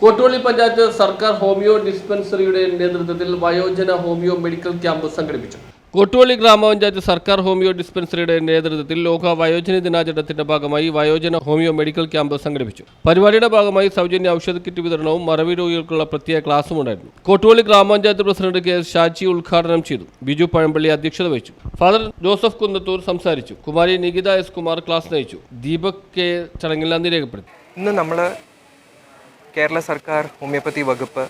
Kottuvally panchayat സർക്കാർ homeo ഡിസ്പെൻസറിയുടെ നേതൃത്വത്തിൽ വയോജന ഹോമിയോ മെഡിക്കൽ ക്യാമ്പ് സംഘടിപ്പിച്ചു. കോട്ടുവള്ളി ഗ്രാമപഞ്ചായത്ത് സർക്കാർ ഹോമിയോ ഡിസ്പെൻസറിയുടെ നേതൃത്വത്തിൽ ലോക വയോജന ദിനാചരണത്തിന്റെ ഭാഗമായി വയോജന ഹോമിയോ മെഡിക്കൽ ക്യാമ്പ് സംഘടിപ്പിച്ചു. പരിപാടിയുടെ ഭാഗമായി സൗജന്യ ഔഷധ കിറ്റ് വിതരണവും മറവി രോഗികൾക്കുള്ള പ്രത്യേക ക്ലാസും ഉണ്ടായിരുന്നു. കോട്ടുവള്ളി ഗ്രാമപഞ്ചായത്ത് പ്രസിഡന്റ് കെ ഷാജി ഉദ്ഘാടനം ചെയ്തു. ബിജു പഴമ്പള്ളി അധ്യക്ഷത വഹിച്ചു. ഫാദർ ജോസഫ് കുന്നത്തൂർ സംസാരിച്ചു. കുമാരി നികിത എസ് കുമാർ ക്ലാസ് നയിച്ചു. ദീപക് കെ ചടങ്ങിൽ നന്ദി രേഖപ്പെടുത്തി. ഇന്ന് നമ്മൾ കേരള സർക്കാർ ഹോമിയോപ്പതി വകുപ്പ്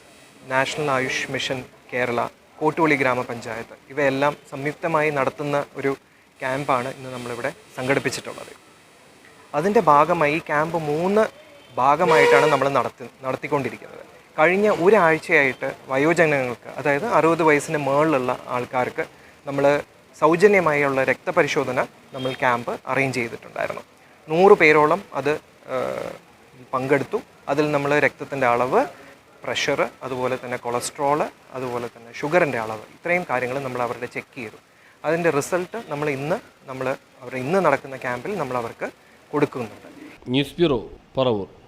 നാഷണൽ ആയുഷ് മിഷൻ കേരള കോട്ടുവളി ഗ്രാമപഞ്ചായത്ത് ഇവയെല്ലാം സംയുക്തമായി നടത്തുന്ന ഒരു ക്യാമ്പാണ് ഇന്ന് നമ്മളിവിടെ സംഘടിപ്പിച്ചിട്ടുള്ളത്. അതിന്റെ ഭാഗമായി ക്യാമ്പ് മൂന്ന് ഭാഗമായിട്ടാണ് നമ്മൾ നടത്തി നടത്തിക്കൊണ്ടിരിക്കുന്നത്. കഴിഞ്ഞ ഒരാഴ്ചയായിട്ട് വയോജനങ്ങൾക്ക് അതായത് അറുപത് വയസ്സിന് മുകളിലുള്ള ആൾക്കാർക്ക് നമ്മൾ സൗജന്യമായുള്ള രക്തപരിശോധന നമ്മൾ ക്യാമ്പ് അറേഞ്ച് ചെയ്തിട്ടുണ്ടായിരുന്നു. നൂറ് പേരോളം അത് പങ്കെടുത്തു. അതിൽ നമ്മൾ രക്തത്തിന്റെ അളവ് പ്രഷർ അതുപോലെ തന്നെ കൊളസ്ട്രോൾ അതുപോലെ തന്നെ ഷുഗറിന്റെ അളവ് ഇത്രയും കാര്യങ്ങൾ നമ്മൾ അവരുടെ ചെക്ക് ചെയ്തു. അതിന്റെ റിസൾട്ട് നമ്മൾ ഇന്ന് നമ്മൾ അവർ ഇന്ന് നടക്കുന്ന ക്യാമ്പിൽ നമ്മൾ അവർക്ക് കൊടുക്കുന്നുണ്ട്. News bureau Paravur.